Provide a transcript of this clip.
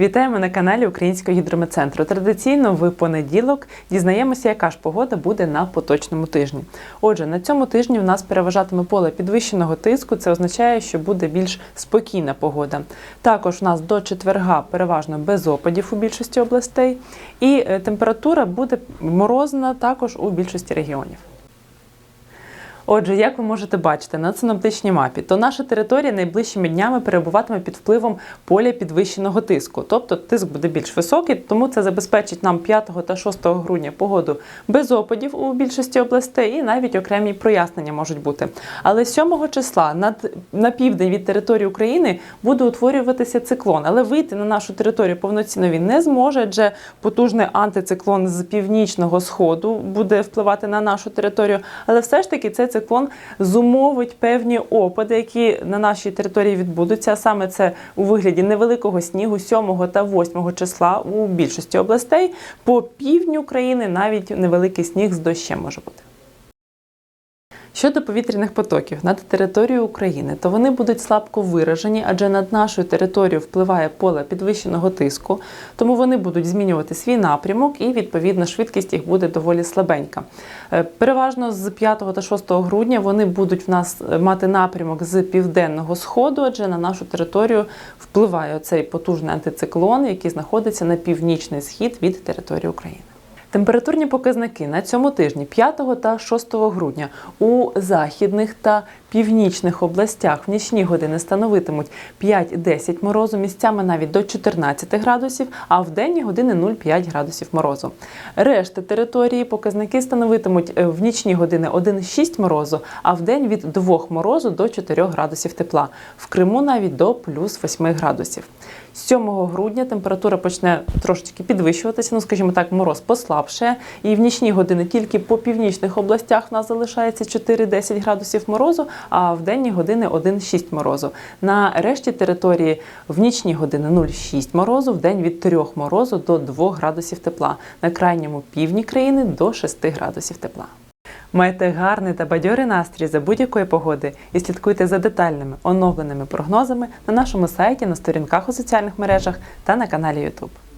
Вітаємо на каналі Українського гідрометцентру. Традиційно в понеділок дізнаємося, яка ж погода буде на поточному тижні. Отже, на цьому тижні в нас переважатиме поле підвищеного тиску. Це означає, що буде більш спокійна погода. Також у нас до четверга переважно без опадів у більшості областей, і е, температура буде морозна також у більшості регіонів. Отже, як ви можете бачити на синоптичній мапі, то наша територія найближчими днями перебуватиме під впливом поля підвищеного тиску. Тобто тиск буде більш високий, тому це забезпечить нам 5 та 6 грудня погоду без опадів у більшості областей і навіть окремі прояснення можуть бути. Але 7 числа над на південь від території України буде утворюватися циклон, але вийти на нашу територію повноцінно він не зможе, адже потужний антициклон з північного сходу буде впливати на нашу територію. Але все ж таки цей циклон зумовить певні опади, які на нашій території відбудуться. Саме це у вигляді невеликого снігу 7 та 8 числа у більшості областей. По півдню країни навіть невеликий сніг з дощем може бути. Щодо повітряних потоків над територією України, то вони будуть слабко виражені, адже над нашою територією впливає поле підвищеного тиску, тому вони будуть змінювати свій напрямок і відповідно швидкість їх буде доволі слабенька. Е, Переважно з 5 та 6 грудня вони будуть в нас е, мати напрямок з південного сходу, адже на нашу територію впливає цей потужний антициклон, який знаходиться на північний схід від території України. Температурні показники на цьому тижні 5 та 6 грудня у західних та північних областях в нічні години становитимуть 5-10 морозу, місцями навіть до 14 градусів, а в денні години 0,5 градусів морозу. Решта території показники становитимуть е, в нічні години 1,6 морозу, а в день від 2 морозу до 4 градусів тепла. В Криму навіть до плюс 8 градусів. 7 грудня температура почне трошечки підвищуватися, ну скажімо так, мороз послабше. І в нічні години тільки по північних областях в нас залишається 4-10 градусів морозу, а в денні години 1,6 морозу. На решті території в нічні години 0,6 морозу, в день від 3 морозу до 2 градусів тепла. На крайньому півдні країни до 6 градусів тепла. Майте гарний та бадьорий настрій за будь-якої погоди і слідкуйте за детальними оновленими прогнозами на нашому сайті, на сторінках у соціальних мережах та на каналі YouTube.